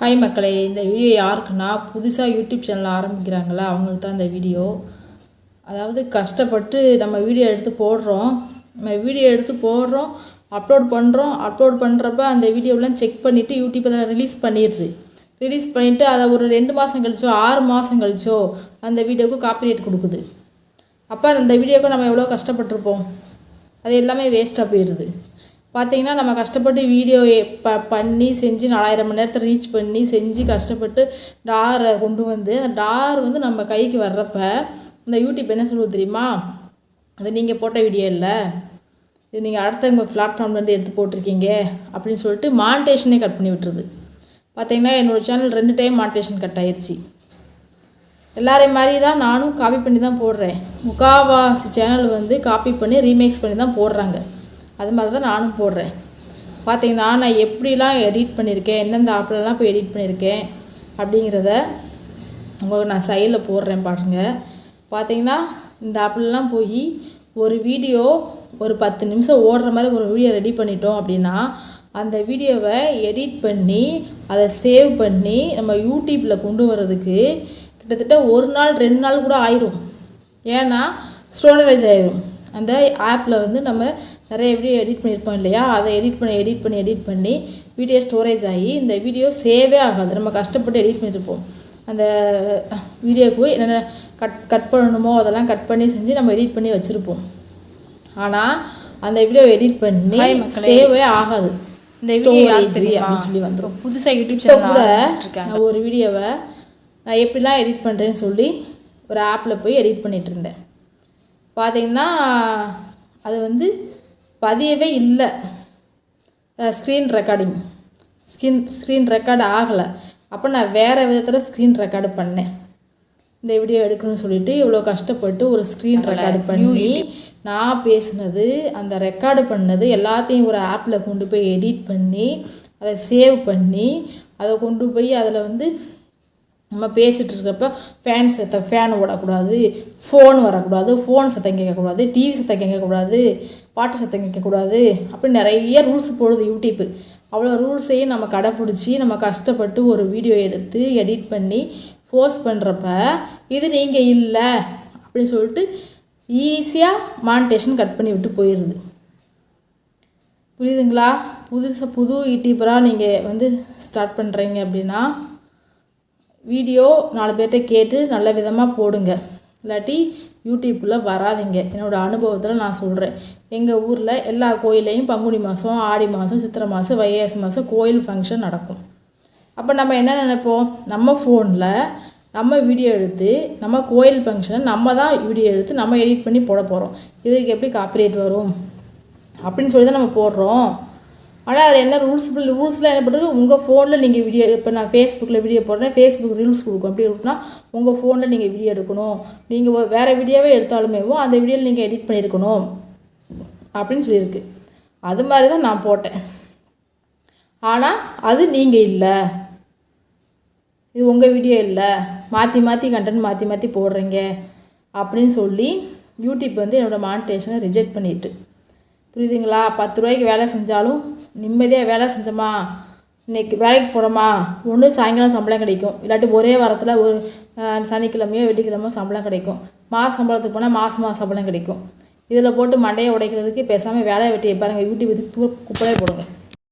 Hi மக்களே இந்த video யாருக்குன்னா புதுசாக யூடியூப் சேனல் ஆரம்பிக்கிறாங்களா அவங்களுக்கு தான் இந்த வீடியோ அதாவது கஷ்டப்பட்டு நம்ம வீடியோ எடுத்து போடுறோம். நம்ம வீடியோ எடுத்து போடுறோம் அப்லோட் பண்ணுறோம் அப்லோட் பண்ணுறப்ப அந்த வீடியோவெலாம் செக் பண்ணிவிட்டு யூடியூப் அதில் ரிலீஸ் பண்ணிடுது. ரிலீஸ் பண்ணிவிட்டு அதை ஒரு ரெண்டு மாதம் கழிச்சோ ஆறு மாதம் கழிச்சோ அந்த வீடியோவுக்கு காப்பிரேட் கொடுக்குது. அப்போ அந்த வீடியோவுக்கு நம்ம எவ்வளோ கஷ்டப்பட்டிருப்போம்? அது எல்லாமே வேஸ்ட்டாக போயிடுது. பார்த்தீங்கன்னா நம்ம கஷ்டப்பட்டு வீடியோ ப பண்ணி செஞ்சு நாலாயிரம் மணி நேரத்தை ரீச் பண்ணி செஞ்சு கஷ்டப்பட்டு டாரை கொண்டு வந்து அந்த டார் வந்து நம்ம கைக்கு வர்றப்ப இந்த யூடியூப் என்ன சொல்லுவது தெரியுமா? அது நீங்கள் போட்ட வீடியோ இல்லை. இது நீங்கள் அடுத்தவங்க பிளாட்ஃபார்ம்லேருந்து எடுத்து போட்டிருக்கீங்க அப்படின்னு சொல்லிட்டு மானிட்டேஷனே கட் பண்ணி விட்டுருது. பார்த்தீங்கன்னா என்னோடய சேனல் ரெண்டு டைம் மானிட்டேஷன் கட் ஆயிடுச்சு எல்லாரையும் மாதிரி தான் நானும் காப்பி பண்ணி தான் போடுறேன். முக்காவாசி சேனல் வந்து காப்பி பண்ணி ரீமேக்ஸ் பண்ணி தான் போடுறாங்க. அது மாதிரி தான் நானும் போடுறேன். பார்த்தீங்கன்னா நான் எப்படிலாம் எடிட் பண்ணியிருக்கேன் எந்தெந்த ஆப்லலாம் போய் எடிட் பண்ணியிருக்கேன் அப்படிங்கிறத உங்களுக்கு நான் சைடில் போடுறேன் பாருங்கள் பார்த்தீங்கன்னா இந்த ஆப்லலாம் போய் ஒரு வீடியோ ஒரு பத்து நிமிஷம் ஓடுற மாதிரி ஒரு வீடியோ ரெடி பண்ணிட்டோம் அப்படின்னா அந்த வீடியோவை எடிட் பண்ணி அதை சேவ் பண்ணி நம்ம யூடியூப்பில் கொண்டு வர்றதுக்கு கிட்டத்தட்ட ஒரு நாள் ரெண்டு நாள் கூட ஆயிரும். ஏன்னா ஸ்டோரேஜ் ஆயிரும். அந்த ஆப்பில் வந்து நம்ம நிறைய வீடியோ எடிட் பண்ணியிருப்போம் இல்லையா? அதை எடிட் பண்ணி எடிட் பண்ணி எடிட் பண்ணி வீடியோ ஸ்டோரேஜ் ஆகி இந்த வீடியோ சேவே ஆகாது. நம்ம கஷ்டப்பட்டு எடிட் பண்ணியிருப்போம். அந்த வீடியோக்கு என்னென்ன கட் கட் பண்ணணுமோ அதெல்லாம் கட் பண்ணி செஞ்சு நம்ம எடிட் பண்ணி வச்சுருப்போம். ஆனால் அந்த வீடியோ எடிட் பண்ணி. சேவே ஆகாது. இந்த சொல்லி வந்துடும் புதுசாக யூடியூப் சேனல் கூட ஒரு வீடியோவை நான் எப்படிலாம் எடிட் பண்ணுறேன்னு சொல்லி ஒரு ஆப்பில் போய் எடிட் பண்ணிட்டு இருந்தேன். பார்த்தீங்கன்னா அது வந்து பதியவே இல்லை. Screen recording screen screen record ஆகலை. அப்போ நான் வேறு விதத்தில் ஸ்க்ரீன் ரெக்கார்டு பண்ணேன். இந்த வீடியோ எடுக்கணும்னு சொல்லிட்டு இவ்வளோ கஷ்டப்பட்டு ஒரு ஸ்க்ரீன் ரெக்கார்டு பண்ணி நான் பேசுனது அந்த ரெக்கார்டு பண்ணது எல்லாத்தையும் ஒரு ஆப்பில் கொண்டு போய் எடிட் பண்ணி அதை சேவ் பண்ணி அதை கொண்டு போய் அதில் வந்து நம்ம பேசிகிட்டு இருக்கிறப்ப ஃபேன் சத்தம் ஃபேன் ஓடக்கூடாது ஃபோன் வரக்கூடாது ஃபோன் சத்தம் கேட்கக்கூடாது டிவி சத்தம் கேட்கக்கூடாது பாட்டு சத்தம் கேட்கக்கூடாது அப்படி நிறைய ரூல்ஸ் போடுது யூடியூப்பு. அவ்வளோ ரூல்ஸையும் நம்ம கடைப்பிடிச்சி நம்ம கஷ்டப்பட்டு ஒரு வீடியோ எடுத்து எடிட் பண்ணி ஃபோர்ஸ் பண்ணுறப்ப இது நீங்கள் இல்லை அப்படின்னு சொல்லிட்டு ஈஸியாக மானிட்டேஷன் கட் பண்ணி விட்டு போயிடுது புரியுதுங்களா? புதுசாக புது யூடியூபராக நீங்கள் வந்து ஸ்டார்ட் பண்ணுறீங்க அப்படின்னா வீடியோ நாலு பேர்கிட்ட கேட்டு நல்ல விதமாக போடுங்க. இல்லாட்டி யூடியூப்பில் வராதீங்க. என்னோடய அனுபவத்தில் நான் சொல்கிறேன் எங்கள் ஊரில் எல்லா கோயிலையும் பங்குனி மாதம் ஆடி மாதம் சித்திரை மாதம் வைகாசி மாதம் கோயில் ஃபங்க்ஷன் நடக்கும். அப்போ நம்ம என்ன நினைப்போம்? நம்ம ஃபோனில் நம்ம வீடியோ எடுத்து நம்ம கோயில் ஃபங்க்ஷனை நம்ம தான் வீடியோ எடுத்து நம்ம எடிட் பண்ணி போட போகிறோம் இதுக்கு எப்படி காப்பிரேட் வரும்? அப்படின்னு சொல்லி தான் நம்ம போடுறோம். ஆனால் அது என்ன ரூல்ஸ் ரூல்ஸ்லாம் என்ன பண்ணுறது உங்கள் ஃபோனில் நீங்கள் வீடியோ இப்போ நான் ஃபேஸ்புக்கில் வீடியோ போடுறேன் ஃபேஸ்புக் ரூல்ஸ் கொடுக்கும். அப்படி இருக்குன்னா உங்கள் ஃபோனில் நீங்கள் வீடியோ எடுக்கணும். நீங்கள் வேறு வீடியோவே எடுத்தாலுமே அந்த வீடியோவில் நீங்கள் எடிட் பண்ணியிருக்கணும் அப்படின்னு சொல்லியிருக்கு. அது மாதிரி தான் நான் போட்டேன். ஆனால் அது நீங்கள் இல்லை. இது உங்கள் வீடியோ இல்லை. மாற்றி மாற்றி கண்டென்ட் மாற்றி மாற்றி போடுறீங்க. அப்படின்னு சொல்லி யூடியூப் வந்து என்னோடய மானிட்டேஷனை ரிஜெக்ட் பண்ணிட்டு. புரியுதுங்களா? பத்து ரூபாய்க்கு வேலை செஞ்சாலும் நிம்மதியாக வேலை செஞ்சோமா? இன்னைக்கு வேலைக்கு போகிறோமா ஒன்று சாயங்காலம் சம்பளம் கிடைக்கும். இல்லாட்டி ஒரே வாரத்தில் ஒரு சனிக்கிழமையோ வெள்ளிக்கிழமையோ சம்பளம் கிடைக்கும். மாத சம்பளத்துக்கு போனால் மாதம் மாதம் சம்பளம் கிடைக்கும். இதில் போட்டு மண்டையை உடைக்கிறதுக்கு பேசாமல் வேலையை வெட்டியை பாருங்கள் யூடியூப் இதுக்கு தூர குப்பையே போடுங்க.